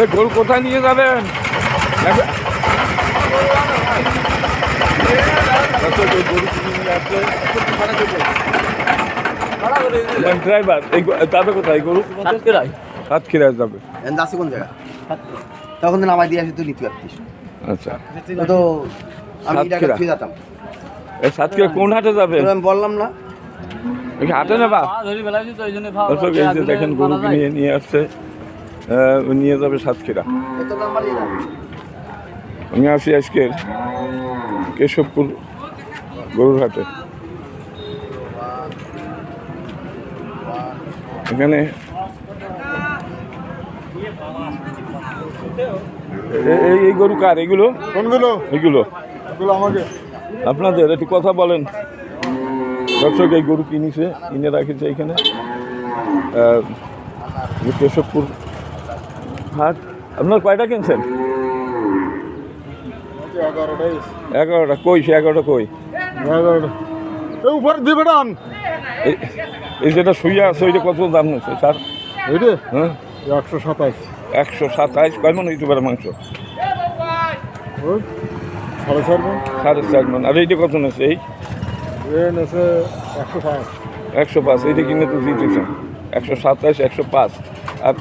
এ গরু কোথায় নিয়ে যাবেন? নিয়ে ড্রাইভার এই যাবে কোথায় গরু? সাতক্ষীরায়। যাবে। এন্ড কোন জায়গা তখন তো নামাই দিয়ে আসি তুই নিতে পারতিস। আচ্ছা। তো আমি যেতাম। এই সাতক্ষীরা কোন হাটে যাবে? আমি বললাম না। হাটে নেবা? দর্শক দেখেন গরু কিনে নিয়ে আসছে। নিয়ে যাবে সাতক্ষীরা। আমি আসি আজকের কেশবপুর গরুর হাটে। এখানে এই এই গরু কার? এগুলো? কোনগুলো? এগুলো। এগুলো আমাকে। আপনাদের একটু কথা বলেন। দর্শক এই গরু কিনেছে কিনে রাখেছে এখানে। কেশবপুর হাট। আপনার কয়টা কিনছেন? এগারোটা। কই সে এগারোটা কই? উপরে দিবে ডান এই- যেটা শুয়ে আছে ওইটা কত দাম হচ্ছে স্যার? এইটে হ্যাঁ? একশো সাতাশ একশো সাতাইশ। কয় মন হইতে পারে মাংস? সাড়ে চার মন। সাড়ে চার মন। আর এইটা কত নেছে এই? একশো পাঁচ। একশো পাঁচ। এইটা কিনে তো দিতেছেন। একশো সাতাইশ একশো পাঁচ। আর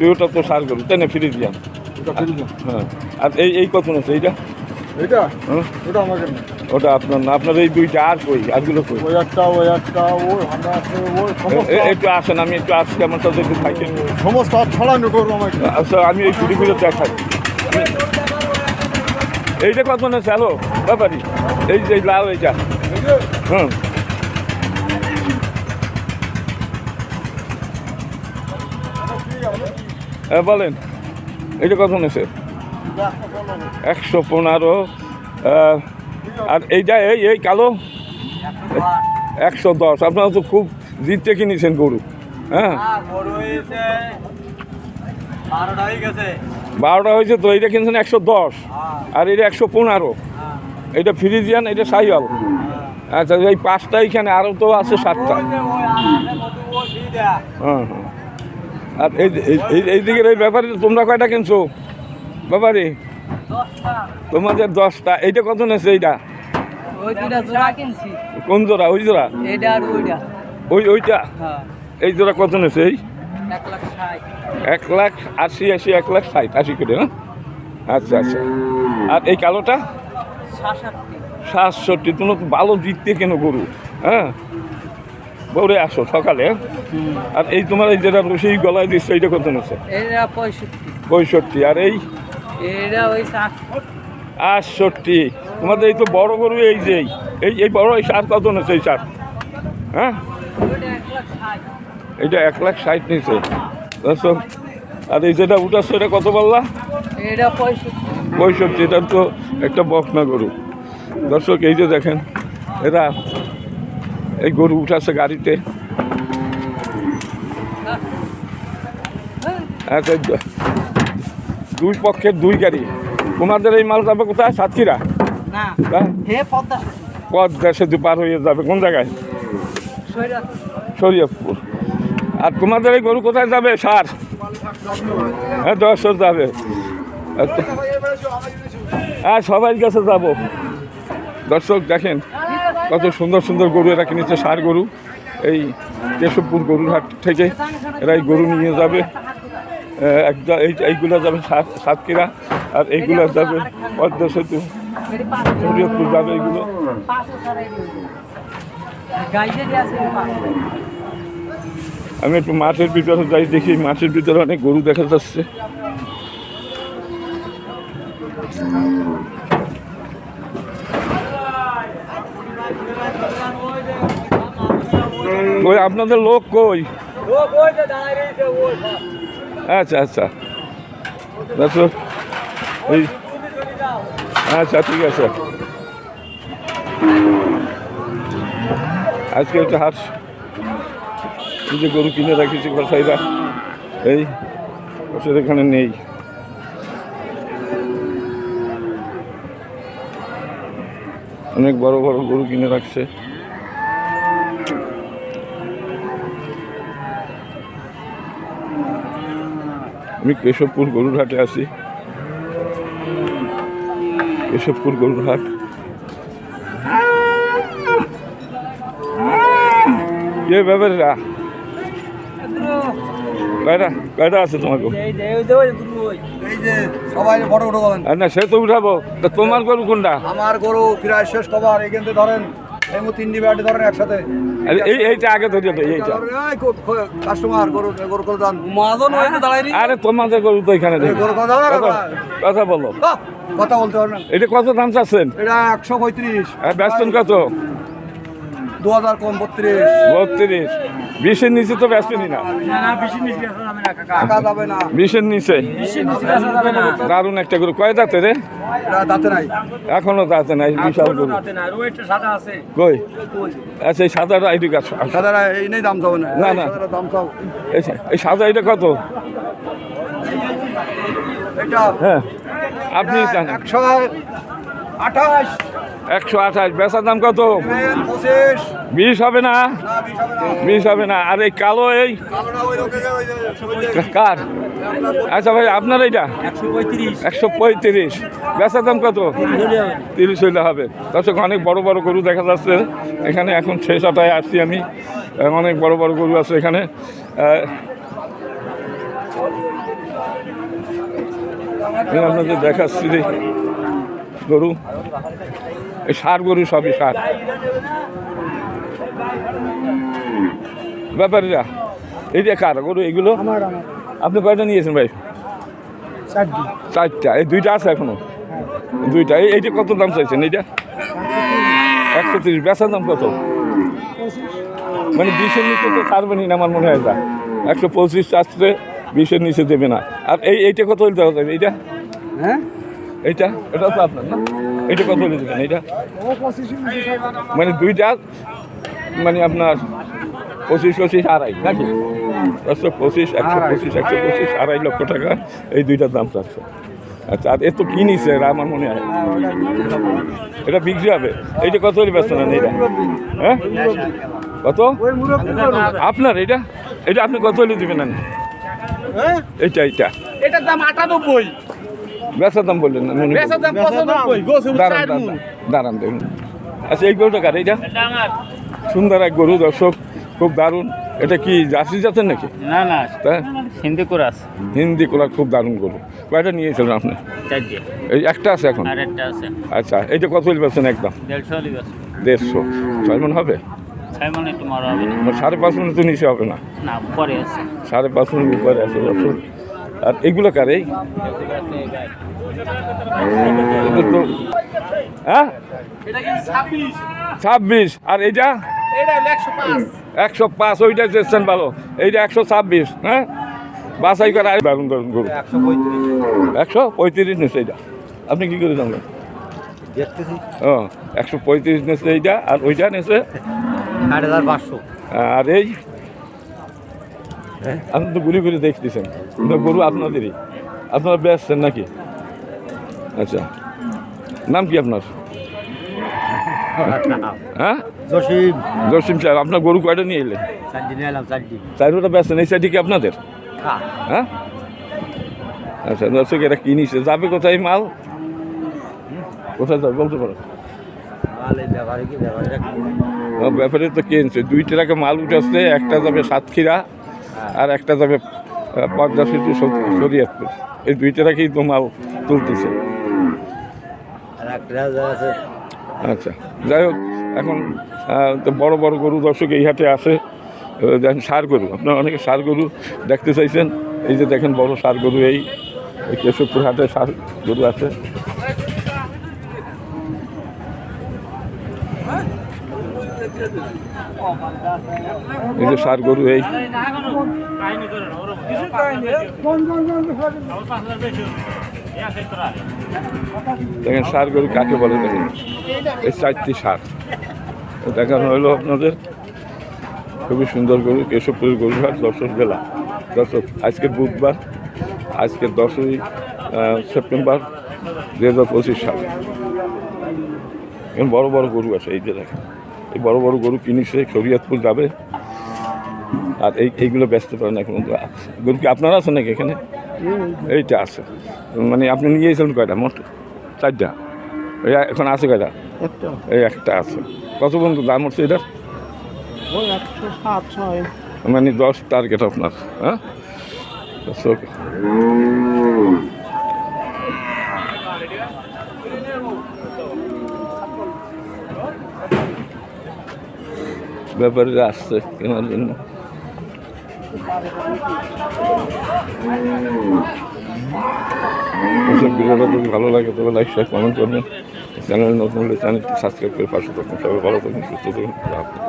দুটোটা তো সার গরু তাই না ফিরে এটা না হ্যাঁ আর এই এই কত নেছে এইটা? এইটা? হ্যাঁ? ওটা আমাকে ওটা আপনার না আপনার এই দুইটা আর কই? আরগুলো কই? ওই একটা ওই একটা ওই হান্ডা আছে ওই একটু আসেন আমি একটু আসছি আমার সাথে একটু থাকেন। সমস্ত আর ছড়ানো করব আমাকে আচ্ছা আমি এই ছুটিগুলো দেখাই। এইটা কত নেছে হ্যালো? ব্যাপারি এই যে লাল এইটা। হুম হ্যাঁ বলেন এটা কত নেছে একশো পনেরো আর এইটা এই এই কালো, একশো দশ। আপনারা তো খুব জিততে কিনেছেন গরু হ্যাঁ? বারোটা হয়েছে তো, এইটা কিনছেন একশো দশ। আর এটা একশো পনেরো। এটা ফ্রিজিয়ান এটা সাইওয়াল। আচ্ছা এই পাঁচটা এখানে আরও তো আছে সাতটা। হ্যাঁ হ্যাঁ। আর এই এই- দিকের এই ব্যাপারে তোমরা কয়টা কিনছো? ব্যাপারে? তোমাদের দশটা। এইটা কত নেছে এইটা? কোন জোড়া? ওই জোড়া? ওই ওইটা? হ্যাঁ। এই জোড়া কত নেছে এই? এক লাখ আশি আশি এক লাখ ষাট। আশি করে না আচ্ছা আচ্ছা। আর এই কালোটা? সাতষট্টি। সাতষট্টি। তুমি তো ভালো দিকতে কেন গরু হ্যাঁ? বৌরে আসো সকালে? আর এই তোমার এই যেটা সেই গলায় দিচ্ছে এইটা কত এটা পঁয়ষট্টি। আর এই? এটা আটষট্টি। তোমাদের এই তো বড় গরু এই যে এই। এই বড় এই সার কত নেছে এই সার হ্যাঁ? ওইটা এক লাখ ষাট। এইটা এক লাখ ষাট নিছে দর্শক আর এই যেটা উঠাচ্ছে এটা কত বললা? এটা পঁয়ষট্টি। পঁয়ষট্টি এটা তো একটা বকনা গরু। দর্শক এই যে দেখেন এরা এই গরু উঠাচ্ছে গাড়িতে। আচ্ছা দুই পক্ষের দুই গাড়ি। তোমাদের এই মাল যাবে কোথায়? সাতক্ষীরা? হ্যাঁ? পদ্মা। দু পার হয়ে যাবে। কোন জায়গায়? শরীয়তপুর আর তোমাদের এই গরু কোথায় যাবে? সার? হ্যাঁ দশর যাবে। হ্যাঁ সবাই কাছে যাব। দর্শক দেখেন। কত সুন্দর সুন্দর গরু এরা কিনেছে সার গরু। এই কেশবপুর গরুর হাট থেকে এরা এই গরু নিয়ে যাবে। একটা এই, এইগুলো যাবে সাত, সাতক্ষীরা, আর এইগুলো যাবে পদ্মা সেতু। শরীয়তপুর যাবে এইগুলো। আমি একটু মাঠের ভিতরে যাই, দেখি মাঠের ভিতরে অনেক গরু দেখা যাচ্ছে। ওই আপনাদের লোক কই? আচ্ছা আচ্ছা। এই আচ্ছা ঠিক আছে। আজকে একটা হাট এই যে গরু কিনে রাখিছি কসাইরা এই ওষুধ এখানে নেই। অনেক বড় বড় গরু কিনে রাখছে। আমি কেশবপুর গরুর হাটে আছি। কেশবপুর গরুর হাট কে ব্যাপারে কয়টা? কয়টা আছে তোমাকে? যে সবাই ফটো ফটো বলেন। না সে তো উঠাবো। তা তোমার গরু কোনটা? আমার গরু প্রায় শেষ কবার এখান থেকে ধরেন এই মো তিনটি ব্যাটি ধরেন একসাথে। এই এইটা আগে ধরিয়ে তো এইটা। কাস্টমার গরু গরু করে দান মাজন হয়েছে দাঁড়াই আরে তোমাদের গরু তো এখানে দেখি। গরু কথা বলো না কথা কথা বলো। কথা বলতে পারবেন এটা কত দাম চাচ্ছেন? এটা একশো পঁয়ত্রিশ। আর ব্যস্তেন কত? দু হাজার কম বত্রিশ। বত্রিশ। বিশের নিচে তো ব্যস্তেনই না না। না বেশি মিস বেসা যাবে না কাকা। যাবে না। বিশের নিচে? দারুণ একটা গরু। কয় দাঁতে রে? দাঁতে নাই। এখনও দাঁতে নাই বিশাল গরু। কই? আচ্ছা এই সাদাটা আইডি কাজ সাদারা এই নেই দাম চাও না। না, না। দাম চাও এই সাদা এটা কত? এটা হ্যাঁ। আপনি জানেন। একশো আঠাশ। একশো আঠাশ। বেচার দাম কত? বিশ হবে না? বিশ হবে না। আর এই কালো এই? কার? আচ্ছা ভাই, আপনার এইটা? একশো পঁয়ত্রিশ। বেচার দাম কত? তিরিশ হইলে হবে। দর্শক, অনেক বড় বড় গরু দেখা যাচ্ছে। এখানে এখন শেষ আটায় আসছি আমি। অনেক বড় বড় গরু আছে এখানে। আপনাদের দেখাচ্ছি গরু। সার গরু সবই সার। ব্যাপারীরা এই যে কার গরু এগুলো? আপনি কয়টা নিয়েছেন ভাই? চারটা। এই দুইটা আছে এখনও? দুইটা এই এইটা কত দাম চাইছেন এইটা? একশো তিরিশ বেচার দাম কত? মানে বিশের নিচে তো ছাড়বেনি না আমার মনে হয় এটা। একশো পঁচিশ চারশে বিশের নিচে দেবে না। আর এই এইটা কত হলে হবে এইটা? হ্যাঁ? এইটা? এটা তো আপনার না? এইটা কত হলে দেবেন এইটা মানে দুইটা? মানে আপনার পঁচিশ পঁচিশ আড়াই নাকি? একশো পঁচিশ একশো পঁচিশ একশো পঁচিশ আড়াই লক্ষ টাকা। এই দুইটার দাম চাচ্ছে। আচ্ছা আর এ তো কি নিছে এরা আমার মনে হয়। এটা বিক্রি হবে? এইটা কত হলে ব্যস্ত না এটা হ্যাঁ? কত? আপনার এটা এটা আপনি কত হলে দিবেন না এইটা এইটা। এটার দাম আটানব্বই। বেচার দাম বললেন না মনে দাম পঁচানব্বই। দাঁড়ান দাঁড়ান দেখুন। আচ্ছা এই গরুটা কার এইটা? সুন্দর এক গরু দর্শক খুব দারুণ। এটা কি জার্সি জাতের নাকি? না না হিন্দি কোরাস। হিন্দি কোলা খুব দারুণ গরু। কয়টা নিয়েছিলেন আপনি? এই একটা আছে এখন? আচ্ছা এইটা কত বেচছেন একদম? দেড়শো ছয় মন হবে? মনে সাড়ে পাঁচ মিনিট তো নিচে হবে না। না পরে আছে। সাড়ে পাঁচ মনের উপরে আছে আর এগুলো কার এই? হ্যাঁ? ছাব্বিশ। আর এইটা? একশো পাঁচ। ওইটা চেয়েছেন ভালো। এইটা একশো ছাব্বিশ হ্যাঁ? বাসাই করে আর দারুণ দারুণ গরু। একশো পঁয়ত্রিশ নিচ্ছে এইটা। আপনি কী করে জানলেন? ও একশো পঁয়ত্রিশ নিচ্ছে এইটা আর ওইটা নিচ্ছে ষাট হাজার পাঁচশো। আর এই আপনি তো ঘুরে ঘুরে দেখতেছেন। কিন্তু গরু আপনাদেরই। আপনারা বেচছেন নাকি? আচ্ছা। নাম কি আপনার? হ্যাঁ? জসিম। জসিম সাহেব আপনার গরু কয়টা নিয়ে এলেন? চারটি বেচছেন এই সাইডে কি আপনাদের? হ্যাঁ। আচ্ছা দর্শক এটা কি নিচ্ছে যাবে কোথায় মাল? কোথায় যাবে? বলতে পারো। ব্যাপারে তো কিনছে দুই ট্রাকে মাল উঠেছে একটা যাবে সাতক্ষীরা আর একটা যাবে পদ্মা সেতু শরীয়তপুর। এই দুই ট্রাকেই তো মাল তুলতেছে। আচ্ছা যাই হোক এখন তো বড় বড় গরু দর্শক এই হাটে আসে দেখেন সার গরু আপনারা অনেকে সার গরু দেখতে চাইছেন। এই যে দেখেন বড় সার গরু এই এই কেশবপুর হাটে সার গরু আছে। এই যে সার গরু, এই দেখেন, সার গরু কাকে বলে দেখেন? এই চারটি সার। দেখানো হলো আপনাদের। খুবই সুন্দর গরু, কেশবপুরের গরুঘাট দর্শক জেলা দর্শক, আজকে বুধবার, আজকে দশই সেপ্টেম্বর দু হাজার পঁচিশ সাল। এখন বড় বড় গরু আছে, এই যে দেখেন। এই বড় বড় গরু কিনেছে শরীয়তপুর যাবে। আর এই এইগুলো ব্যস্ত পারেন এখন গরু কি আপনারা আছেন নাকি এখানে? এইটা আছে। মানে আপনি নিয়ে গেছিলেন কয়টা? মোট চারটা। এই এখন আছে কয়টা? এই একটা আছে। কত পর্যন্ত দাম হচ্ছে এটার? মানে দশ টার্গেট আপনার হ্যাঁ? ওকে ব্যাপারীরা আসছে কেনার জন্য। ভালো লাগে তবে লাইক শেয়ার কমেন্ট করবেন। চ্যানেল নতুন হলে চ্যানেলটি সাবস্ক্রাইব করে পাশে থাকুন। সবাই ভালো থাকুন, সুস্থ থাকুন।